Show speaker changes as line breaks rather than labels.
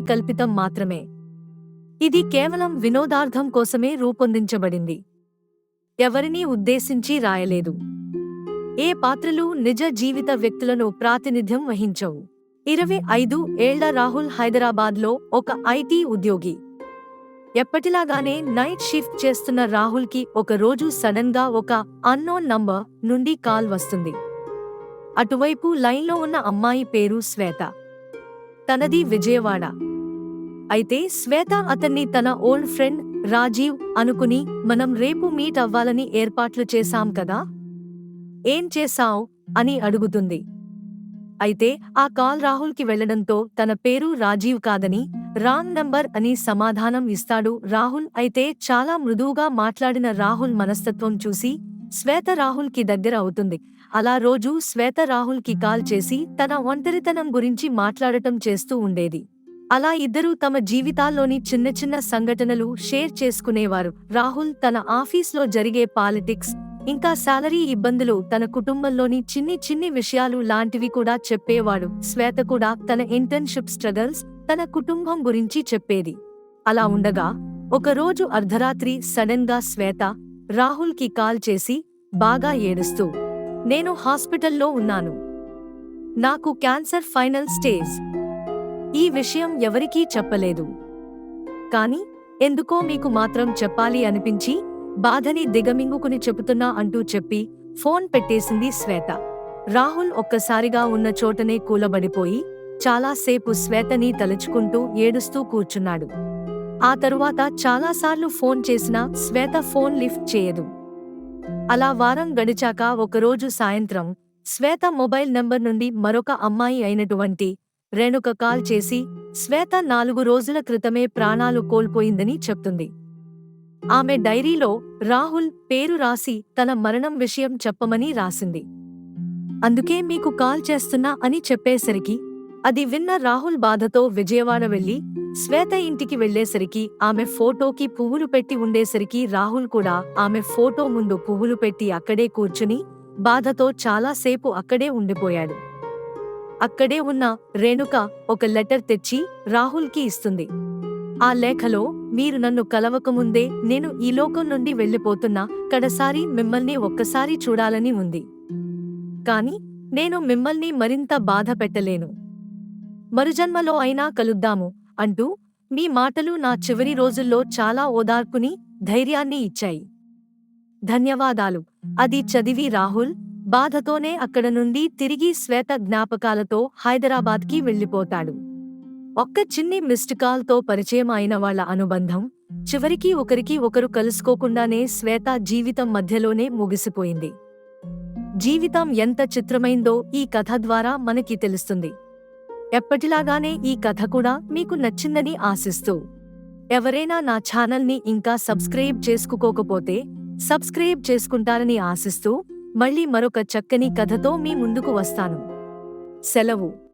కల్పితం మాత్రమే. ఇది కేవలం వినోదార్థం కోసమే రూపొందించబడింది. ఎవరినీ ఉద్దేశించి రాయలేదు. ఏ పాత్రలు నిజ జీవిత వ్యక్తులను ప్రాతినిధ్యం వహించవు. ఇరవై ఐదు ఏళ్ళ రాహుల్ హైదరాబాద్లో ఒక ఐటీ ఉద్యోగి. ఎప్పటిలాగానే నైట్ షిఫ్ట్ చేస్తున్న రాహుల్కి ఒక రోజు సడన్గా ఒక అన్నోన్ నంబర్ నుండి కాల్ వస్తుంది. అటువైపు లైన్లో ఉన్న అమ్మాయి పేరు శ్వేత. తనది విజయవాడ. అయితే శ్వేత అతన్ని తన ఓల్డ్ ఫ్రెండ్ రాజీవ్ అనుకుని మనం రేపు మీట్ అవ్వాలని ఏర్పాట్లు చేశాం కదా? ఏం చేశావ్? అని అడుగుతుంది. అయితే ఆ కాల్ రాహుల్కి వెళ్ళడంతో తన పేరు రాజీవ్ కాదని రాంగ్ నంబర్ అని సమాధానం ఇస్తాడు రాహుల్. అయితే చాలా మృదువుగా మాట్లాడిన రాహుల్ మనస్తత్వం చూసి శ్వేత రాహుల్కి దగ్గర అవుతుంది. అలా రోజూ శ్వేత రాహుల్కి కాల్ చేసి తన ఒంటరితనం గురించి మాట్లాడటం చేస్తూ ఉండేది. అలా ఇద్దరూ తమ జీవితాల్లోని చిన్న చిన్న సంఘటనలు షేర్ చేసుకునేవారు. రాహుల్ తన ఆఫీస్లో జరిగే పాలిటిక్స్ ఇంకా శాలరీ ఇబ్బందులు తన కుటుంబంలోని చిన్ని చిన్ని విషయాలు లాంటివి కూడా చెప్పేవాడు. శ్వేత కూడా తన ఇంటర్న్షిప్ స్ట్రగల్స్ తన కుటుంబం గురించి చెప్పేది. అలా ఉండగా ఒకరోజు అర్ధరాత్రి సడన్గా శ్వేత రాహుల్కి కాల్ చేసి బాగా ఏడుస్తూ నేను హాస్పిటల్లో ఉన్నాను. నాకు క్యాన్సర్ ఫైనల్ స్టేజ్. ఈ విషయం ఎవరికీ చెప్పలేదు. కాని ఎందుకో మీకు మాత్రం చెప్పాలి అనిపించి బాధని దిగమింగుకుని చెబుతున్నా అంటూ చెప్పి ఫోన్ పెట్టేసింది శ్వేత. రాహుల్ ఒక్కసారిగా ఉన్న చోటనే కూలబడిపోయి చాలాసేపు శ్వేతని తలుచుకుంటూ ఏడుస్తూ కూర్చున్నాడు. ఆ తరువాత చాలాసార్లు ఫోన్ చేసినా శ్వేత ఫోన్ లిఫ్ట్ చేయదు. అలా వారం గడిచాక ఒకరోజు సాయంత్రం శ్వేత మొబైల్ నంబర్ నుండి మరొక అమ్మాయి అయినటువంటి రేణుక కాల్ చేసి శ్వేత నాలుగు రోజుల క్రితమే ప్రాణాలు కోల్పోయిందని చెప్తుంది. ఆమె డైరీలో రాహుల్ పేరు రాసి తన మరణం విషయం చెప్పమని రాసింది. అందుకే మీకు కాల్ చేస్తున్నా అని చెప్పేసరికి అది విన్న రాహుల్ బాధతో విజయవాడ వెళ్ళి శ్వేత ఇంటికి వెళ్ళేసరికి ఆమె ఫోటోకి పువ్వులు పెట్టి ఉండేసరికి రాహుల్ కూడా ఆమె ఫోటో ముందు పువ్వులు పెట్టి అక్కడే కూర్చుని బాధతో చాలాసేపు అక్కడే ఉండిపోయాడు. అక్కడే ఉన్న రేణుక ఒక లెటర్ తెచ్చి రాహుల్కి ఇస్తుంది. ఆ లేఖలో మీరు నన్ను కలవకముందే నేను ఈ లోకం నుండి వెళ్ళిపోతున్నా కడసారి మిమ్మల్ని ఒక్కసారి చూడాలని ఉంది. కాని నేను మిమ్మల్ని మరింత బాధ పెట్టలేను. మరుజన్మలో అయినా కలుద్దాము అంటూ మీ మాటలు నా చివరి రోజుల్లో చాలా ఓదార్పుని ధైర్యాన్ని ఇచ్చాయి. ధన్యవాదాలు. అది చదివి రాహుల్ బాధతోనే అక్కడ నుండి తిరిగి శ్వేత జ్ఞాపకాలతో హైదరాబాద్కి వెళ్ళిపోతాడు. ఒక్క చిన్ని మిస్డ్ కాల్తో పరిచయం అయిన వాళ్ళ అనుబంధం చివరికి ఒకరికి ఒకరు కలుసుకోకుండానే శ్వేత జీవితం మధ్యలోనే ముగిసిపోయింది. జీవితం ఎంత చిత్రమైందో ఈ కథ ద్వారా మనకి తెలుస్తుంది. ఎప్పటిలాగానే ఈ కథ కూడా మీకు నచ్చిందని ఆశిస్తూ ఎవరైనా నా ఛానల్ని ఇంకా సబ్స్క్రైబ్ చేసుకోకపోతే సబ్స్క్రైబ్ చేసుకుంటారని ఆశిస్తూ మళ్ళీ మరొక చక్కని కథతో మీ ముందుకు వస్తాను. సెలవు.